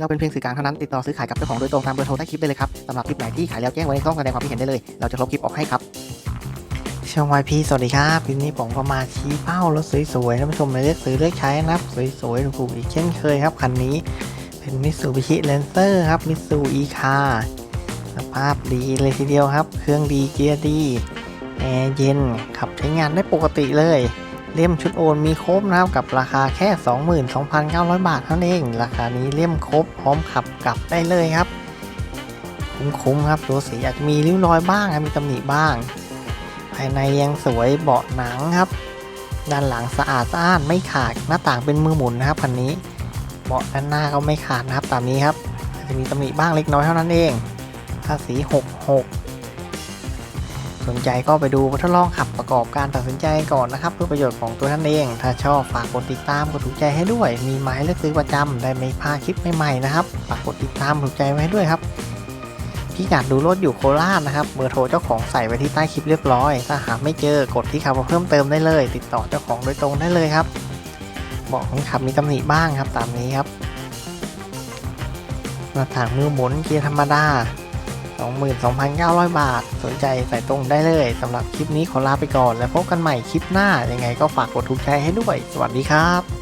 เราเป็นเพียงสื่อกลางเท่านั้นติดต่อซื้อขายกับเจ้าของโดยตรงตามเบอร์โทรใต้คลิปได้เลยครับสำหรับคลิปไหนที่ขายแล้วแจ้งไว้ในช่องแสดงความคิดเห็นได้เลย เราจะลบคลิปออกให้ครับช่องวายพีสวัสดีครับคลิปนี้ผมก็มาชี้เป้ารถสวยๆท่านผู้ชมมาเลือกซื้อเลือกใช้นะครับสวยๆถูกๆอีกเช่นเคยครับคันนี้เป็นมิ t ซูบิชิเลนเซอร์ครับมิ t ซูอีคาสภาพดีเลยทีเดียวครับ เครื่องดีเกียร์ดีแอร์เย็นขับใช้งานได้ปกติเลย เล่มชุดโอนมีครบนะครับกับราคาแค่ 22,900 บาทเท่านั้นเอง ราคานี้เล่มครบพร้อมขับกลับได้เลยครับ คุ้มๆครับตัวสีอาจจะมีริ้วรอยบ้างมีตำหนิบ้าง ภายในยังสวยเบาะหนังครับ ด้านหลังสะอาดสะอ้านไม่ขาดหน้าต่างเป็นมือหมุนนะครับคันนี้เบาะด้านหน้าก็ไม่ขาดนะครับตามนี้ครับอาจจะมีตำหนิบ้างเล็กน้อยเท่านั้นเองภาษี66 สนใจก็ไปดูทดลองขับประกอบการตัดสินใจก่อนนะครับ เพื่อประโยชน์ของตัวท่านเอง ถ้าชอบฝากกดติดตามกดถูกใจให้ด้วย มีหมายเลือกซื้อประจำได้ไม่พลาดคลิปใหม่ๆนะครับฝากกดติดตามถูกใจไว้ให้ด้วยครับพี่อยากดูรถอยู่โคราชนะครับเบอร์โทรเจ้าของใส่ไว้ที่ใต้คลิปเรียบร้อย ถ้าหาไม่เจอกดที่คำว่าเพิ่มเติมได้เลย ติดต่อเจ้าของโดยตรงได้เลยครับบาะคนขับมีตำหนิบ้างครับตามนี้ครับหน้าต่างมือหมุนเกียร์ธรรมดา 22,900 บาท สนใจใส่ตรงได้เลยสำหรับคลิปนี้ขอลาไปก่อน แล้วพบกันใหม่คลิปหน้า ยังไงก็ฝากกดถูกใจให้ด้วย สวัสดีครับ